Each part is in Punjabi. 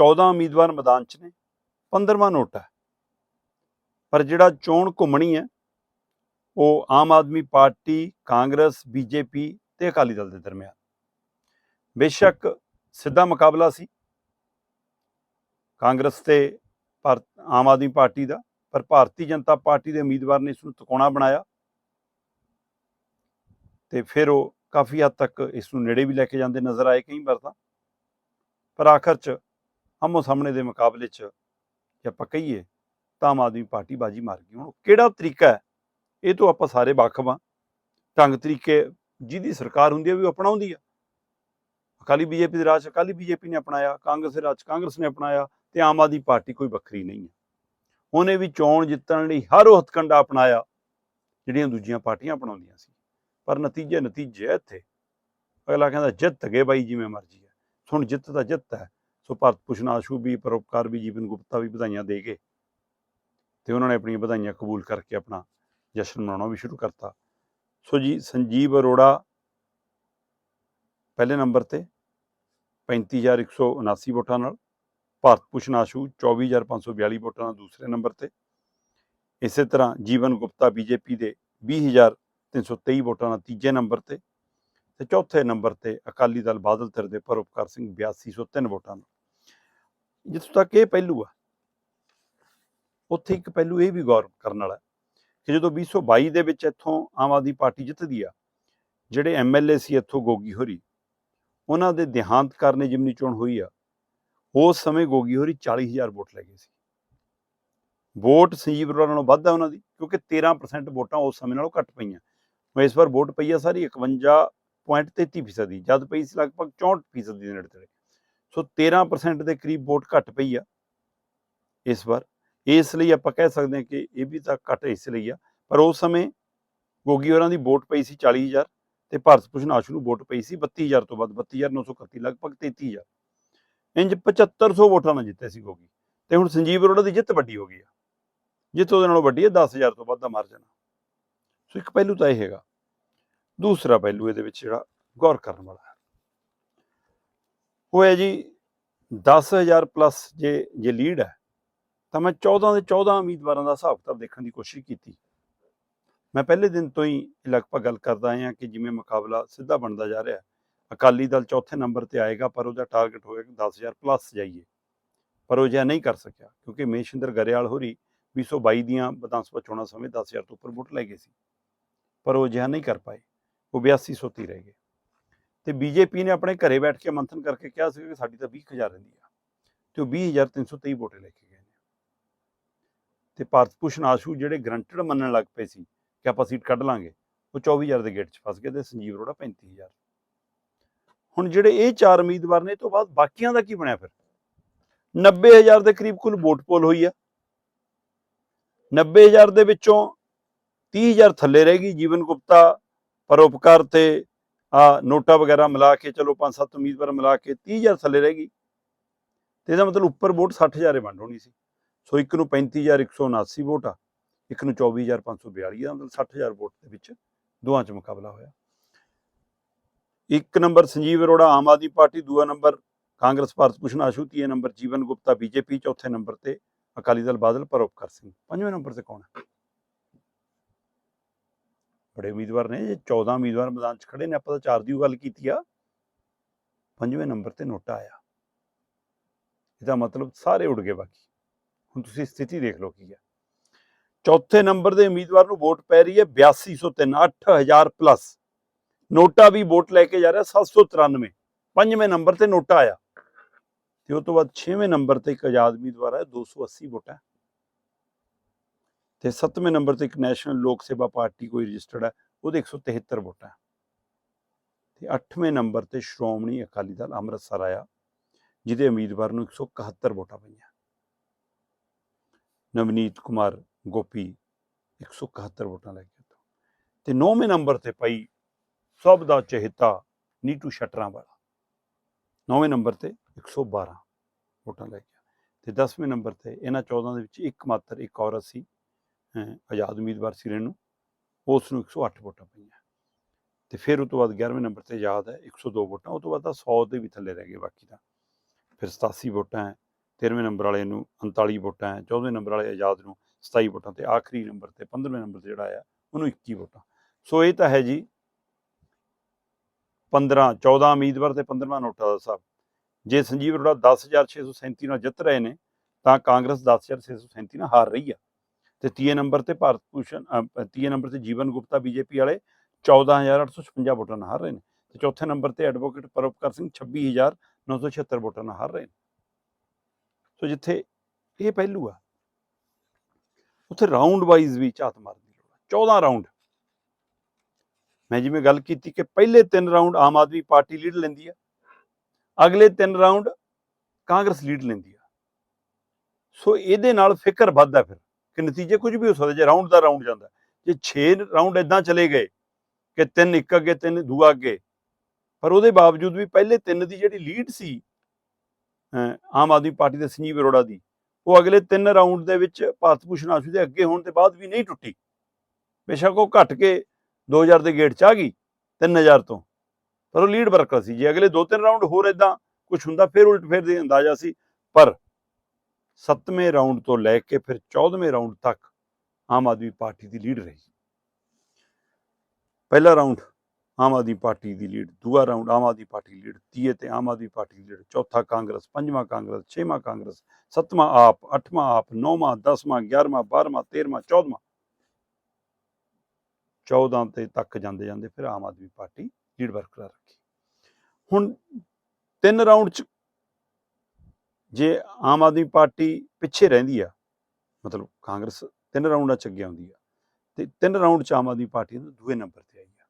14 ਉਮੀਦਵਾਰ ਮੈਦਾਨ 'ਚ ਨੇ 15ਵਾਂ ਨੋਟ ਹੈ। ਪਰ ਜਿਹੜਾ ਚੋਣ ਘੁੰਮਣੀ ਹੈ, ਉਹ ਆਮ ਆਦਮੀ ਪਾਰਟੀ, ਕਾਂਗਰਸ, ਬੀਜੇਪੀ ਤੇ ਅਕਾਲੀ ਦਲ ਦੇ ਦਰਮਿਆਨ। ਬੇਸ਼ੱਕ ਸਿੱਧਾ ਮੁਕਾਬਲਾ ਸੀ, ਕਾਂਗਰਸ ਤੇ ਭਾਰਤ ਆਮ ਆਦਮੀ ਪਾਰਟੀ ਦਾ, ਪਰ ਭਾਰਤੀ ਜਨਤਾ ਪਾਰਟੀ ਦੇ ਉਮੀਦਵਾਰ ਨੇ ਇਸ ਨੂੰ ਤਕੋਣਾ ਬਣਾਇਆ ਤੇ ਫਿਰ ਉਹ ਕਾਫੀ ਹੱਦ ਤੱਕ ਇਸ ਨੂੰ ਨੇੜੇ ਵੀ ਲੈ ਕੇ ਜਾਂਦੇ ਨਜ਼ਰ ਆਏ ਕਈ ਵਾਰ ਤਾਂ। ਪਰ ਆਖਰ 'ਚ ਆਮੋ ਸਾਹਮਣੇ ਦੇ ਮੁਕਾਬਲੇ 'ਚ ਜੇ ਆਪਾਂ ਕਹੀਏ ਤਾਂ ਆਮ ਆਦਮੀ ਪਾਰਟੀ ਬਾਜੀ ਮਾਰ ਗਈ। ਹੁਣ ਕਿਹੜਾ ਤਰੀਕਾ ਹੈ? ਇਹ ਤੋਂ ਆਪਾਂ ਸਾਰੇ ਵਾਕਫ ਹਾਂ ਢੰਗ ਤਰੀਕੇ ਜਿਹਦੀ ਸਰਕਾਰ ਹੁੰਦੀ ਹੈ ਵੀ ਉਹ ਅਪਣਾਉਂਦੀ ਆ। ਅਕਾਲੀ ਬੀਜੇਪੀ ਦੇ ਰਾਜ 'ਚ ਅਕਾਲੀ ਬੀਜੇਪੀ ਨੇ ਅਪਣਾਇਆ, ਕਾਂਗਰਸ ਦੇ ਰਾਜ 'ਚ ਕਾਂਗਰਸ ਨੇ ਅਪਣਾਇਆ ਤੇ ਆਮ ਆਦਮੀ ਪਾਰਟੀ ਕੋਈ ਵੱਖਰੀ ਨਹੀਂ ਹੈ। ਉਹਨੇ ਵੀ ਚੋਣ ਜਿੱਤਣ ਲਈ ਹਰ ਉਹ ਹਥਕੰਡਾ ਅਪਣਾਇਆ, ਜਿਹੜੀਆਂ ਦੂਜੀਆਂ ਪਾਰਟੀਆਂ ਅਪਣਾਉਂਦੀਆਂ ਸੀ। ਪਰ ਨਤੀਜੇ ਨਤੀਜੇ ਇੱਥੇ। ਅਗਲਾ ਕਹਿੰਦਾ ਜਿੱਤ ਗਏ ਬਾਈ, ਜਿਵੇਂ ਮਰਜ਼ੀ ਹੈ। ਹੁਣ ਜਿੱਤ ਤਾਂ ਜਿੱਤ ਹੈ। ਸੋ ਭਾਰਤ ਭੂਸ਼ਣ ਆਸ਼ੂ ਵੀ ਪਰਉਪਕਾਰ ਵੀ ਜੀਵਨ ਗੁਪਤਾ ਵੀ ਵਧਾਈਆਂ ਦੇ ਕੇ ਤੇ ਉਹਨਾਂ ਨੇ ਆਪਣੀਆਂ ਵਧਾਈਆਂ ਕਬੂਲ ਕਰਕੇ ਆਪਣਾ ਜਸ਼ਨ ਮਨਾਉਣਾ ਵੀ ਸ਼ੁਰੂ ਕਰਤਾ। ਸੋ ਜੀ, ਸੰਜੀਵ ਅਰੋੜਾ ਪਹਿਲੇ ਨੰਬਰ ਤੇ 35179 ਵੋਟਾਂ ਨਾਲ ਭਾਰਤ ਭੂਸ਼ਣ ਆਸ਼ੂ 24542 ਵੋਟਾਂ ਨਾਲ ਦੂਸਰੇ ਨੰਬਰ ਤੇ। ਇਸੇ ਤਰ੍ਹਾਂ ਜੀਵਨ ਗੁਪਤਾ ਬੀਜੇਪੀ ਦੇ 20323 ਵੋਟਾਂ ਨਾਲ ਤੀਜੇ ਨੰਬਰ ਤੇ ਤੇ ਚੌਥੇ ਨੰਬਰ ਤੇ ਅਕਾਲੀ ਦਲ ਬਾਦਲ ਧਿਰ ਦੇ ਪਰਉਪਕਾਰ ਸਿੰਘ 8203 ਵੋਟਾਂ ਨਾਲ। ਜਿੱਥੋਂ ਤੱਕ ਇਹ ਪਹਿਲੂ ਆ, ਉੱਥੇ ਇੱਕ ਪਹਿਲੂ ਇਹ ਵੀ ਗੌਰ ਕਰਨ ਵਾਲਾ ਕਿ ਜਦੋਂ 2022 ਦੇ ਵਿੱਚ ਇੱਥੋਂ ਆਮ ਆਦਮੀ ਪਾਰਟੀ ਜਿੱਤਦੀ ਆ, ਜਿਹੜੇ ਐਮਐਲਏ ਸੀ ਇੱਥੋਂ ਗੋਗੀ ਹੋਰੀ, ਉਹਨਾਂ ਦੇ ਦੇਹਾਂਤ ਕਰਨੇ ਜਿਮਨੀ ਚੋਣ ਹੋਈ ਆ, ਉਸ ਸਮੇਂ ਗੋਗੀ ਹੋਰੀ 40000 ਵੋਟ ਲੈ ਗਏ ਸੀ। ਵੋਟ ਸੰਜੀਵ ਅਰੋੜਾ ਨਾਲੋਂ ਵੱਧ ਆ ਉਹਨਾਂ ਦੀ, ਕਿਉਂਕਿ 13% ਵੋਟਾਂ ਉਸ ਸਮੇਂ ਨਾਲੋਂ ਘੱਟ ਪਈਆਂ। ਮੈਂ ਇਸ ਵਾਰ ਵੋਟ ਪਈ ਆ ਸਾਰੀ 51.33 ਫੀਸਦੀ, ਜਦ ਪਈ ਸੀ ਲਗਭਗ 64 ਫੀਸਦੀ ਦੀ ਨੇੜੇ ਤੇੜੇ। ਸੋ 13% ਦੇ ਕਰੀਬ ਵੋਟ ਘੱਟ ਪਈ ਆ ਇਸ ਵਾਰ। ਇਸ ਲਈ ਆਪਾਂ ਕਹਿ ਸਕਦੇ ਹਾਂ ਕਿ ਇਹ ਵੀ ਤਾਂ ਘੱਟ ਇਸ ਲਈ ਆ। ਪਰ ਉਸ ਸਮੇਂ ਗੋਗੀ ਹੋਰਾਂ ਦੀ ਵੋਟ ਪਈ ਸੀ 40000 ਤੇ ਭਾਰਤ ਭੂਸ਼ਣ ਆਸ਼ੂ ਨੂੰ ਵੋਟ ਪਈ ਸੀ 32000 ਤੋਂ ਵੱਧ 32931 ਲਗਭਗ 33000 ਇੰਜ 7500 ਵੋਟਾਂ ਨਾਲ ਜਿੱਤੇ ਸੀ ਗੋਗੀ। ਤੇ ਹੁਣ ਸੰਜੀਵ ਅਰੋੜਾ ਦੀ ਜਿੱਤ ਵੱਡੀ ਹੋ ਗਈ ਆ। ਜਿੱਤ ਉਹਦੇ ਨਾਲੋਂ ਵੱਡੀ ਹੈ 10000 ਤੋਂ ਵੱਧ ਦਾ ਮਾਰਜਨ ਸੋ ਇੱਕ ਪਹਿਲੂ ਤਾਂ ਇਹ ਹੈਗਾ। ਦੂਸਰਾ ਪਹਿਲੂ ਇਹਦੇ ਵਿੱਚ ਜਿਹੜਾ ਗੌਰ ਕਰਨ ਵਾਲਾ ਹੈ ਉਹ ਹੈ ਜੀ 10000 ਪਲੱਸ ਜੇ ਜੇ ਲੀਡ ਹੈ, ਤਾਂ ਮੈਂ 14 ਦੇ 14 ਉਮੀਦਵਾਰਾਂ ਦਾ ਹਿਸਾਬ ਕਿਤਾਬ ਦੇਖਣ ਦੀ ਕੋਸ਼ਿਸ਼ ਕੀਤੀ। ਮੈਂ ਪਹਿਲੇ ਦਿਨ ਤੋਂ ਹੀ ਲਗਭਗ ਗੱਲ ਕਰਦਾ ਆਇਆ ਕਿ ਜਿਵੇਂ ਮੁਕਾਬਲਾ ਸਿੱਧਾ ਬਣਦਾ ਜਾ ਰਿਹਾ, ਅਕਾਲੀ ਦਲ ਚੌਥੇ ਨੰਬਰ ਤੇ ਆਏਗਾ, ਪਰ ਉਹਦਾ ਟਾਰਗੇਟ ਹੋਏਗਾ ਕਿ 10000 ਪਲੱਸ ਜਾਈਏ। ਪਰ ਉਹ ਜਿਹਾ ਨਹੀਂ ਕਰ ਸਕਿਆ, ਕਿਉਂਕਿ ਮੇਸ਼ਿੰਦਰ ਗਰੇਵਾਲ ਹੋਰੀ 2022 ਦੀਆਂ ਵਿਧਾਨ ਸਭਾ ਚੋਣਾਂ ਸਮੇਂ 10000 ਤੋਂ ਉੱਪਰ ਵੋਟ ਲੈ ਗਏ ਸੀ। ਪਰ ਉਹ ਜਿਹਾ ਨਹੀਂ ਕਰ ਪਾਏ, ਉਹ 8200 ਤੇ ਰਹਿ ਗਏ। ਤੇ ਬੀਜੇਪੀ ਨੇ ਆਪਣੇ ਘਰੇ ਬੈਠ ਕੇ ਮੰਥਨ ਕਰਕੇ ਕਿਹਾ ਸੀ ਕਿ ਸਾਡੀ ਤਾਂ 20000 ਰਹਿੰਦੀ ਆ ਤੇ ਉਹ 20323 ਵੋਟੇ ਲੈ ਕੇ ਗਏ ਨੇ। ਤੇ ਭਾਰਤ ਭੂਸ਼ਣ ਆਸ਼ੂ ਜਿਹੜੇ ਗਰੰਟਡ ਮੰਨਣ ਲੱਗ ਪਏ ਸੀ ਕਿ ਆਪਾਂ ਸੀਟ ਕੱਢ ਲਾਂਗੇ, ਉਹ 24000 ਦੇ ਗੇਟ 'ਚ ਫਸ ਗਏ ਤੇ ਸੰਜੀਵ ਅਰੋੜਾ 35000 ਹੁਣ ਜਿਹੜੇ ਇਹ ਚਾਰ ਉਮੀਦਵਾਰ ਨੇ, ਇਹ ਤੋਂ ਬਾਅਦ ਬਾਕੀਆਂ ਦਾ ਕੀ ਬਣਿਆ ਫਿਰ? 90000 ਦੇ ਕਰੀਬ ਕੁੱਲ ਵੋਟ ਪੋਲ ਹੋਈ ਆ। 90000 ਦੇ ਵਿੱਚੋਂ 30000 ਥੱਲੇ ਰਹੇਗੀ ਜੀਵਨ ਗੁਪਤਾ, ਪਰਉਪਕਾਰ ਤੇ ਆ ਨੋਟਾ ਵਗੈਰਾ ਮਿਲਾ ਕੇ, ਚਲੋ 5-7 ਉਮੀਦਵਾਰ ਮਿਲਾ ਕੇ 30000 ਥੱਲੇ ਰਹਿ ਗਈ। ਤੇ ਇਹਦਾ ਮਤਲਬ ਉੱਪਰ ਵੋਟ 60000 ਹੀ ਵੰਡ ਹੋਣੀ ਸੀ। ਸੋ ਇੱਕ ਨੂੰ 35179 ਵੋਟ ਆ, ਇੱਕ ਨੂੰ 24542 ਦਾ ਮਤਲਬ 60000 ਵੋਟ ਦੇ ਵਿੱਚ ਦੋਹਾਂ 'ਚ ਮੁਕਾਬਲਾ ਹੋਇਆ। ਇੱਕ ਨੰਬਰ ਸੰਜੀਵ ਅਰੋੜਾ, ਆਮ ਆਦਮੀ ਪਾਰਟੀ, ਦੂਆ ਨੰਬਰ ਕਾਂਗਰਸ, ਭਾਰਤ ਭੂਸ਼ਣ ਆਸ਼ੂ ਤੀਏ ਨੰਬਰ ਜੀਵਨ ਗੁਪਤਾ, ਬੀਜੇਪੀ, ਚੌਥੇ ਨੰਬਰ ਤੇ ਅਕਾਲੀ ਦਲ ਬਾਦਲ ਪਰਉਪਕਾਰ ਸਿੰਘ। ਪੰਜਵੇਂ ਨੰਬਰ ਤੇ ਕੌਣ ਹੈ ਬੜੇ ਉਮੀਦਵਾਰ ਨੇ ਜੇ 14 ਉਮੀਦਵਾਰ ਮੈਦਾਨ 'ਚ ਖੜੇ ਨੇ ਆਪਾਂ ਤਾਂ ਚਾਰ ਦੀ ਓ ਗੱਲ ਕੀਤੀ ਆ ਪੰਜਵੇਂ ਨੰਬਰ ਤੇ ਨੋਟਾ ਆਇਆ ਇਹਦਾ ਮਤਲਬ ਸਾਰੇ ਉੜ ਗਏ ਬਾਕੀ ਹੁਣ ਤੁਸੀਂ ਸਥਿਤੀ ਦੇਖ ਲਓ ਕੀ ਹੈ ਚੌਥੇ ਨੰਬਰ ਦੇ ਉਮੀਦਵਾਰ ਨੂੰ ਵੋਟ ਪੈ ਰਹੀ ਹੈ 8203 8000 ਪਲੱਸ ਨੋਟਾ ਵੀ ਵੋਟ ਲੈ ਕੇ ਜਾ ਰਿਹਾ 793 ਪੰਜਵੇਂ ਨੰਬਰ ਤੇ ਨੋਟਾ ਆਇਆ ਤੇ ਉਹ ਤੋਂ ਬਾਅਦ 6ਵੇਂ ਨੰਬਰ ਤੇ ਇੱਕ ਆਜ਼ਾਦ ਉਮੀਦਵਾਰ ਹੈ 280 ਵੋਟਾਂ ਤੇ 7ਵੇਂ ਨੰਬਰ ਤੇ ਇੱਕ ਨੈਸ਼ਨਲ ਲੋਕ ਸੇਵਾ ਪਾਰਟੀ ਕੋਈ ਰਜਿਸਟਰਡ ਹੈ, ਉਹਦੇ 173 ਵੋਟਾਂ ਤੇ 8ਵੇਂ ਨੰਬਰ ਤੇ ਸ਼੍ਰੋਮਣੀ ਅਕਾਲੀ ਦਲ ਅੰਮ੍ਰਿਤਸਰ ਆਇਆ, ਜਿਹਦੇ ਉਮੀਦਵਾਰ ਨੂੰ 171 ਵੋਟਾਂ ਪਈਆਂ। ਨਵਨੀਤ ਕੁਮਾਰ ਗੋਪੀ 171 ਵੋਟਾਂ ਲੈ ਕੇ ਤੇ 9ਵੇਂ ਨੰਬਰ ਤੇ ਪਈ ਸਭ ਦਾ ਚਹੇਤਾ ਨੀਟੂ ਸ਼ਟਰਾਂ ਵਾਲਾ 9ਵੇਂ ਨੰਬਰ ਤੇ 112 ਵੋਟਾਂ ਲੈ ਗਿਆ ਤੇ 10ਵੇਂ ਨੰਬਰ ਤੇ ਇਹਨਾਂ 14 ਦੇ ਵਿੱਚ ਇੱਕ ਮਾਤਰ ਇੱਕ ਔਰਤ ਸੀ ਆਜ਼ਾਦ ਉਮੀਦਵਾਰ ਸੀ ਰੇਨੂ ਉਸ ਨੂੰ 108 ਵੋਟਾਂ ਪਈਆਂ। ਤੇ ਫਿਰ ਉਹ ਤੋਂ ਬਾਅਦ 11ਵੇਂ ਨੰਬਰ ਤੇ ਆਜ਼ਾਦ ਹੈ 102 ਵੋਟਾਂ, ਉਹ ਤੋਂ ਬਾਅਦ ਤਾਂ 100 ਦੇ ਵੀ ਥੱਲੇ ਰਹਿ ਗਏ ਬਾਕੀ ਤਾਂ। ਫਿਰ 87 ਵੋਟਾਂ ਹੈ 13ਵੇਂ ਨੰਬਰ ਵਾਲੇ ਨੂੰ 39 ਵੋਟਾਂ ਹੈ 14ਵੇਂ ਨੰਬਰ ਵਾਲੇ ਆਜ਼ਾਦ ਨੂੰ 27 ਵੋਟਾਂ ਤੇ ਆਖਰੀ ਨੰਬਰ ਤੇ 15ਵੇਂ ਨੰਬਰ ਤੇ ਜਿਹੜਾ ਆ ਉਹਨੂੰ 21 ਵੋਟਾਂ। ਸੋ ਇਹ ਤਾਂ ਹੈ ਜੀ 15 14 ਉਮੀਦਵਾਰ ਤੇ 15ਵਾਂ ਨੋਟਾ ਦਾ ਹਿਸਾਬ। ਜੇ ਸੰਜੀਵ ਅਰੋੜਾ 10637 ਨਾਲ ਜਿੱਤ ਰਹੇ ਨੇ, ਤਾਂ ਕਾਂਗਰਸ 10637 ਨਾਲ ਹਾਰ ਰਹੀ ਆ। ਤੇ ਤੀਏ ਨੰਬਰ ਤੇ ਭਾਰਤ ਭੂਸ਼ਣ ਤੀਏ ਨੰਬਰ ਤੇ ਜੀਵਨ ਗੁਪਤਾ ਬੀਜੇਪੀ ਵਾਲੇ 14856 ਵੋਟਾਂ ਨਾਲ ਹਾਰ ਰਹੇ ਨੇ ਤੇ ਚੌਥੇ ਨੰਬਰ ਤੇ ਐਡਵੋਕੇਟ ਪਰਉਪਕਾਰ ਸਿੰਘ 26976 ਵੋਟਾਂ ਨਾਲ ਹਾਰ ਰਹੇ ਨੇ। ਸੋ ਜਿੱਥੇ ਇਹ ਪਹਿਲੂ ਆ, ਉੱਥੇ ਰਾਉਂਡ ਵਾਈਜ਼ ਵੀ ਝਾਤ ਮਾਰਨ ਦੀ ਲੋੜ ਆ। 14 ਰਾਉਂਡ ਮੈਂ ਜਿਵੇਂ ਗੱਲ ਕੀਤੀ ਕਿ ਪਹਿਲੇ ਤਿੰਨ round Aam Aadmi party lead ਲੈਂਦੀ ਆ, ਅਗਲੇ ਤਿੰਨ ਰਾਉਂਡ ਕਾਂਗਰਸ ਲੀਡ ਲੈਂਦੀ ਆ। ਸੋ ਇਹਦੇ ਨਾਲ ਫਿਕਰ ਵੱਧਦਾ ਫਿਰ। ਕਿ ਨਤੀਜੇ ਕੁਝ ਵੀ ਹੋ ਸਕਦੇ, ਜੇ ਰਾਉਂਡ ਦਾ ਰਾਉਂਡ ਜਾਂਦਾ। ਜੇ 6 ਰਾਉਂਡ ਇਦਾਂ ਚਲੇ ਗਏ ਕਿ ਤਿੰਨ ਇੱਕ ਅੱਗੇ, ਤਿੰਨ ਦੂਆ ਅੱਗੇ, ਪਰ ਉਹਦੇ ਬਾਵਜੂਦ ਵੀ ਪਹਿਲੇ ਤਿੰਨ ਦੀ ਜਿਹੜੀ ਲੀਡ ਸੀ ਆਮ ਆਦਮੀ ਪਾਰਟੀ ਦੇ ਸੰਜੀਵ ਅਰੋੜਾ ਦੀ, ਉਹ ਅਗਲੇ ਤਿੰਨ ਰਾਉਂਡ ਦੇ ਵਿੱਚ ਭਾਰਤ ਭੂਸ਼ਣ ਆਸ਼ੂ ਦੇ ਅੱਗੇ ਹੋਣ ਤੇ ਬਾਅਦ ਵੀ ਨਹੀਂ ਟੁੱਟੀ। ਬੇਸ਼ੱਕ ਉਹ ਘਟ ਕੇ 2000 ਦੇ ਗੇਟ ਚ ਆ ਗਈ 3000 ਤੋਂ। ਪਰ ਉਹ ਲੀਡ ਵਰਕਰ ਸੀ। ਜੇ ਅਗਲੇ ਦੋ ਤਿੰਨ ਰਾਉਂਡ ਹੋਰ ਇਦਾਂ ਕੁਝ ਹੁੰਦਾ, ਫਿਰ ਉਲਟ ਫੇਰ ਦੇ ਅੰਦਾਜ਼ਾ ਸੀ। ਪਰ ਸੱਤਵੇਂ ਰਾਉਂਡ ਤੋਂ ਲੈ ਕੇ ਫਿਰ 14ਵੇਂ ਰਾਉਂਡ ਤੱਕ ਆਮ ਆਦਮੀ ਪਾਰਟੀ ਦੀ ਲੀਡ ਰਹੀ। ਪਹਿਲਾ ਰਾਉਂਡ ਆਮ ਆਦਮੀ ਪਾਰਟੀ ਦੀ ਲੀਡ, ਦੂਆ round Aam Aadmi party lead, ਤੀਏ ਤੇ ਆਮ ਆਦਮੀ ਪਾਰਟੀ ਦੀ ਲੀਡ, ਚੌਥਾ ਕਾਂਗਰਸ, ਪੰਜਵਾਂ ਕਾਂਗਰਸ, ਛੇਵਾਂ ਕਾਂਗਰਸ, ਸੱਤਵਾਂ ਆਪ, ਅੱਠਵਾਂ ਆਪ, ਨੌਵਾਂ, ਦਸਵਾਂ 11ਵਾਂ 12ਵਾਂ 13ਵਾਂ 14ਵਾਂ 14 ਤੇ ਤੱਕ ਜਾਂਦੇ ਜਾਂਦੇ ਫਿਰ ਆਮ ਆਦਮੀ ਪਾਰਟੀ ਲੀਡ ਬਰਕਰਾਰ ਰੱਖੀ। ਹੁਣ ਤਿੰਨ ਰਾਉਂਡ ਚ ਜੇ ਆਮ ਆਦਮੀ ਪਾਰਟੀ ਪਿੱਛੇ ਰਹਿੰਦੀ ਆ, ਮਤਲਬ ਕਾਂਗਰਸ ਤਿੰਨ ਰਾਉਂਡਾਂ ਚ ਅੱਗੇ ਆਉਂਦੀ ਆ, ਤੇ ਤਿੰਨ ਰਾਉਂਡ ਚ ਆਮ ਆਦਮੀ ਪਾਰਟੀ ਨੂੰ ਦੂਏ ਨੰਬਰ ਤੇ ਆਈ ਆ।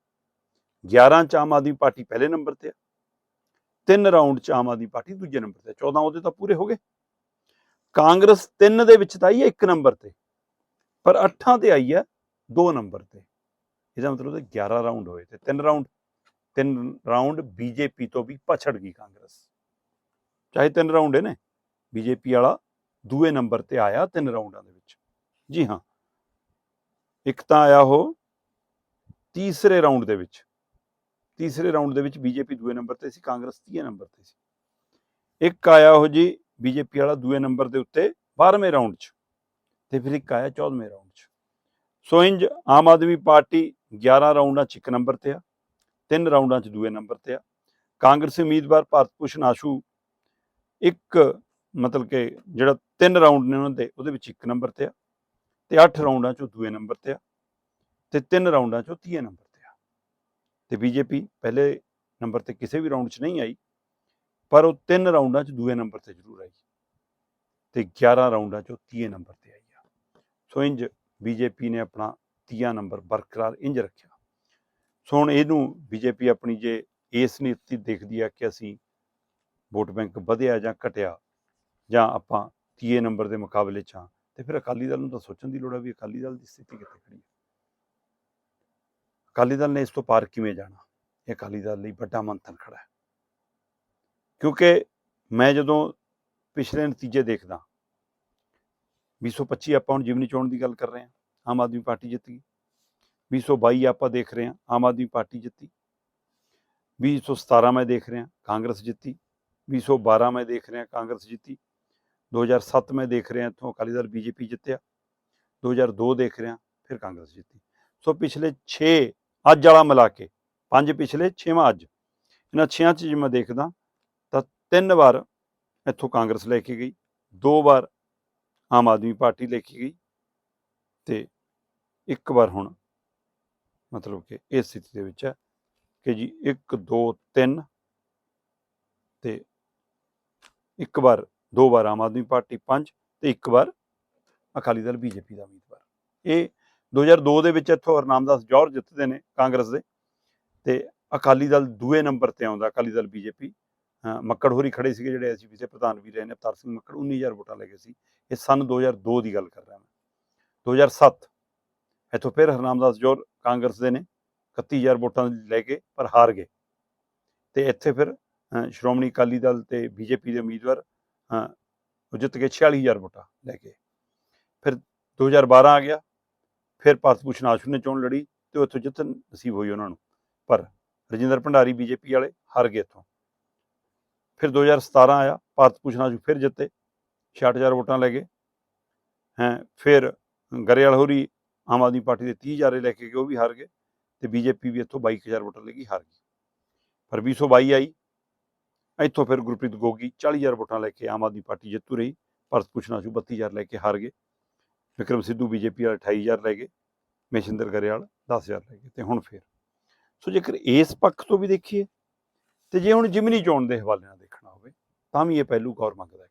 11 ਚ ਆਮ ਆਦਮੀ ਪਾਰਟੀ ਪਹਿਲੇ ਨੰਬਰ ਤੇ ਆ, ਤਿੰਨ ਰਾਉਂਡ ਚ ਆਮ ਆਦਮੀ ਪਾਰਟੀ ਦੂਜੇ ਨੰਬਰ ਤੇ ਆ। 14 ਉਹਦੇ ਤਾਂ ਪੂਰੇ ਹੋ ਗਏ। ਕਾਂਗਰਸ ਤਿੰਨ ਦੇ ਵਿੱਚ ਤਾਂ ਆਈ ਹੈ ਇੱਕ ਨੰਬਰ ਤੇ, ਪਰ ਅੱਠਾਂ ਤੇ ਆਈ ਹੈ ਦੋ ਨੰਬਰ ਤੇ। ਇਹਦਾ ਮਤਲਬ ਹੈ 11 ਰਾਉਂਡ ਹੋਏ ਤੇ ਤਿੰਨ ਰਾਉਂਡ ਤਿੰਨ ਰਾਉਂਡ ਬੀਜੇਪੀ ਤੋਂ ਵੀ ਪਛੜ ਗਈ ਕਾਂਗਰਸ। ਚਾਹੇ ਤਿੰਨ ਰਾਉਂਡ ਨੇ ਬੀਜੇਪੀ ਵਾਲਾ ਦੂਏ ਨੰਬਰ ਤੇ ਆਇਆ ਤਿੰਨ ਰਾਉਂਡਾਂ ਦੇ ਵਿੱਚ। ਜੀ ਹਾਂ। ਇੱਕ ਤਾਂ ਆਇਆ ਉਹ ਤੀਸਰੇ ਰਾਉਂਡ ਦੇ ਵਿੱਚ। ਤੀਸਰੇ ਰਾਉਂਡ ਦੇ ਵਿੱਚ ਬੀਜੇਪੀ ਦੂਏ ਨੰਬਰ ਤੇ ਸੀ, ਕਾਂਗਰਸ ਤੀਏ ਨੰਬਰ ਤੇ ਸੀ। ਇੱਕ ਆਇਆ ਉਹ ਜੀ ਬੀਜੇਪੀ ਵਾਲਾ ਦੂਏ ਨੰਬਰ ਦੇ ਉੱਤੇ 12ਵੇਂ ਰਾਉਂਡ 'ਚ ਤੇ ਫਿਰ ਇੱਕ ਆਇਆ 14ਵੇਂ ਰਾਉਂਡ 'ਚ। ਸੋ ਇੰਜ ਆਮ ਆਦਮੀ ਪਾਰਟੀ 11 ਰਾਉਂਡਾਂ 'ਚ ਇੱਕ ਨੰਬਰ ਤੇ ਆ, ਤਿੰਨ ਰਾਉਂਡਾਂ 'ਚ ਦੂਏ ਨੰਬਰ ਤੇ ਆ। ਕਾਂਗਰਸੀ ਉਮੀਦਵਾਰ ਭਾਰਤ ਭੂਸ਼ਣ ਆਸ਼ੂ ਇੱਕ ਮਤਲਬ ਕਿ ਜਿਹੜਾ ਤਿੰਨ ਰਾਉਂਡ ਨੇ ਉਹਨਾਂ ਦੇ, ਉਹਦੇ ਵਿੱਚ ਇੱਕ ਨੰਬਰ ਤੇ ਆ ਤੇ ਅੱਠ ਰਾਉਂਡਾਂ 'ਚੋਂ ਦੂਏ ਨੰਬਰ ਤੇ ਆ ਤੇ ਤਿੰਨ ਰਾਉਂਡਾਂ 'ਚੋਂ ਤੀਏ ਨੰਬਰ ਤੇ ਆ। ਤੇ ਬੀਜੇਪੀ ਪਹਿਲੇ ਨੰਬਰ ਤੇ ਕਿਸੇ ਵੀ ਰਾਉਂਡ 'ਚ ਨਹੀਂ ਆਈ, ਪਰ ਉਹ ਤਿੰਨ ਰਾਉਂਡਾਂ 'ਚ ਦੂਏ ਨੰਬਰ ਤੇ ਜ਼ਰੂਰ ਆਈ। ਤੇ 11 ਰਾਉਂਡਾਂ 'ਚੋਂ ਤੀਏ ਨੰਬਰ ਤੇ ਆਈ ਆ। ਸੋ ਇੰਜ ਬੀਜੇਪੀ ਨੇ ਆਪਣਾ ਤੀਆ ਨੰਬਰ ਬਰਕਰਾਰ ਇੰਜ ਰੱਖਿਆ। ਸੋ ਹੁਣ ਇਹਨੂੰ ਬੀਜੇਪੀ ਆਪਣੀ ਜੇ ਇਸ ਨੀਤੀ ਦੇਖਦੀ ਆ ਕਿ ਅਸੀਂ ਵੋਟ ਬੈਂਕ ਵਧਿਆ ਜਾਂ ਘਟਿਆ ਜਾਂ ਆਪਾਂ ਤੀਏ ਨੰਬਰ ਦੇ ਮੁਕਾਬਲੇ 'ਚ ਹਾਂ, ਤੇ ਫਿਰ ਅਕਾਲੀ ਦਲ ਨੂੰ ਤਾਂ ਸੋਚਣ ਦੀ ਲੋੜ ਹੈ ਵੀ ਅਕਾਲੀ ਦਲ ਦੀ ਸਥਿਤੀ ਕਿੱਥੇ ਖੜੀ ਹੈ ਅਕਾਲੀ ਦਲ ਨੇ ਇਸ ਤੋਂ ਪਾਰ ਕਿਵੇਂ ਜਾਣਾ? ਇਹ ਅਕਾਲੀ ਦਲ ਲਈ ਵੱਡਾ ਮੰਥਨ ਖੜਾ ਹੈ। ਕਿਉਂਕਿ ਮੈਂ ਜਦੋਂ ਪਿਛਲੇ ਨਤੀਜੇ ਦੇਖਦਾ 225 ਆਪਾਂ ਹੁਣ ਜਿਮਨੀ ਚੋਣ ਦੀ ਗੱਲ ਕਰ ਰਹੇ ਹਾਂ, ਆਮ ਆਦਮੀ ਪਾਰਟੀ ਜਿੱਤ ਗਈ। 222 ਆਪਾਂ ਦੇਖ ਰਹੇ ਹਾਂ, ਆਮ ਆਦਮੀ ਪਾਰਟੀ ਜਿੱਤੀ। 217 ਮੈਂ ਦੇਖ ਰਿਹਾ, ਕਾਂਗਰਸ ਜਿੱਤੀ। 212 ਮੈਂ ਦੇਖ ਰਿਹਾ, ਕਾਂਗਰਸ ਜਿੱਤੀ। 2007 ਮੈਂ ਦੇਖ ਰਿਹਾ ਇੱਥੋਂ ਅਕਾਲੀ ਦਲ ਬੀਜੇਪੀ ਜਿੱਤਿਆ 2002 ਦੇਖ ਰਿਹਾ, ਫਿਰ ਕਾਂਗਰਸ ਜਿੱਤੀ। ਸੋ ਪਿਛਲੇ 6 ਅੱਜ ਵਾਲਾ ਮਿਲਾ ਕੇ, ਪੰਜ ਪਿਛਲੇ 6ਵਾਂ ਅੱਜ। ਇਹਨਾਂ 6ਾਂ ਚ ਜੇ ਮੈਂ ਦੇਖਦਾ ਤਾਂ ਤਿੰਨ ਵਾਰ ਇੱਥੋਂ ਕਾਂਗਰਸ ਲੈ ਕੇ ਗਈ, ਦੋ ਵਾਰ ਆਮ ਆਦਮੀ ਪਾਰਟੀ ਲੈ ਕੇ ਗਈ ਤੇ ਇੱਕ ਵਾਰ ਹੁਣ ਮਤਲਬ ਕਿ ਇਸ ਸਥਿਤੀ ਦੇ ਵਿੱਚ ਹੈ ਕਿ ਜੀ 1 2 3 ਤੇ ਇੱਕ ਵਾਰ ਦੋ ਵਾਰ ਆਮ ਆਦਮੀ ਪਾਰਟੀ ਪੰਜ ਤੇ ਇੱਕ ਵਾਰ ਅਕਾਲੀ ਦਲ ਬੀਜੇਪੀ ਦਾ ਉਮੀਦਵਾਰ। ਇਹ 2002 ਦੇ ਵਿੱਚ ਇੱਥੋਂ ਹਰਨਾਮਦਾਸ ਜੌਹਰ ਜਿੱਤਦੇ ਨੇ ਕਾਂਗਰਸ ਦੇ ਤੇ ਅਕਾਲੀ ਦਲ ਦੂਏ ਨੰਬਰ ਤੇ ਆਉਂਦਾ, ਅਕਾਲੀ ਦਲ ਬੀਜੇਪੀ। ਮੱਕੜ ਹੋਰੀ ਖੜੇ ਸੀਗੇ ਜਿਹੜੇ ਅਸੀਂ ਦੇ ਪ੍ਰਧਾਨ ਵੀ ਰਹੇ ਨੇ, ਅਵਤਾਰ ਸਿੰਘ ਮੱਕੜ 19000 ਵੋਟਾਂ ਲੈ ਗਏ ਸੀ। ਇਹ ਸਨ 2002 ਦੀ ਗੱਲ ਕਰ ਰਿਹਾ ਮੈਂ। 2007 ਇੱਥੋਂ ਫਿਰ ਹਰਨਾਮਦਾਸ ਜੌਹਰ ਕਾਂਗਰਸ ਦੇ ਨੇ 31000 ਵੋਟਾਂ ਲੈ ਕੇ ਪਰ ਹਾਰ ਗਏ। ਤੇ ਇੱਥੇ ਫਿਰ ਸ਼੍ਰੋਮਣੀ ਅਕਾਲੀ ਦਲ ਤੇ ਬੀਜੇਪੀ ਦੇ ਉਮੀਦਵਾਰ ਅਹ, ਉਹ ਜਿੱਤ ਕੇ 46000 ਵੋਟਾਂ ਲੈ ਕੇ। ਫਿਰ 2012 ਆ ਗਿਆ ਫਿਰ ਭਾਰਤ ਭੂਸ਼ਣ ਆਸ਼ੂ ਨੇ ਚੋਣ ਲੜੀ ਤੇ ਉੱਥੋਂ ਜਿੱਤ ਨਸੀਬ ਹੋਈ ਉਹਨਾਂ ਨੂੰ। ਪਰ ਰਜਿੰਦਰ ਭੰਡਾਰੀ ਬੀਜੇਪੀ ਵਾਲੇ ਹਾਰ ਗਏ ਇੱਥੋਂ। ਫਿਰ 2017 ਆਇਆ ਭਾਰਤ ਭੂਸ਼ਣ ਆਸ਼ੂ ਫਿਰ ਜਿੱਤੇ 66000 ਵੋਟਾਂ ਲੈ ਗਏ। ਹੈ ਫਿਰ ਗਰੇਵਾਲ ਹੋਰੀ ਆਮ ਆਦਮੀ ਪਾਰਟੀ ਦੇ 30000 ਲੈ ਕੇ ਗਏ ਉਹ ਵੀ ਹਾਰ ਗਏ ਤੇ ਬੀਜੇਪੀ ਵੀ ਇੱਥੋਂ 22000 ਵੋਟਾਂ ਲੈ ਗਈ ਹਾਰ ਗਈ। ਪਰ 222 ਆਈ ਇੱਥੋਂ ਫਿਰ ਗੁਰਪ੍ਰੀਤ ਗੋਗੀ 40000 ਵੋਟਾਂ ਲੈ ਕੇ ਆਮ ਆਦਮੀ ਪਾਰਟੀ ਜਿੱਤੂ ਰਹੀ ਪਰ ਪੁੱਛਣਾ ਸੀ 32000 ਲੈ ਕੇ ਹਾਰ ਗਏ। ਵਿਕਰਮ ਸਿੱਧੂ ਬੀਜੇਪੀ ਵਾਲੇ 28000 ਲੈ ਗਏ ਮਹਿਸ਼ਿੰਦਰ ਗਰੇਵਾਲ 10000 ਲੈ ਗਏ ਤੇ ਹੁਣ ਫਿਰ। ਸੋ ਜੇਕਰ ਇਸ ਪੱਖ ਤੋਂ ਵੀ ਦੇਖੀਏ ਤੇ ਜੇ ਹੁਣ ਜਿਮਨੀ ਚੋਣ ਦੇ ਹਵਾਲੇ ਨਾਲ ਦੇਖਣਾ ਹੋਵੇ, ਤਾਂ ਵੀ ਇਹ ਪਹਿਲੂ ਗੌਰ ਮੰਗਦਾ ਹੈ।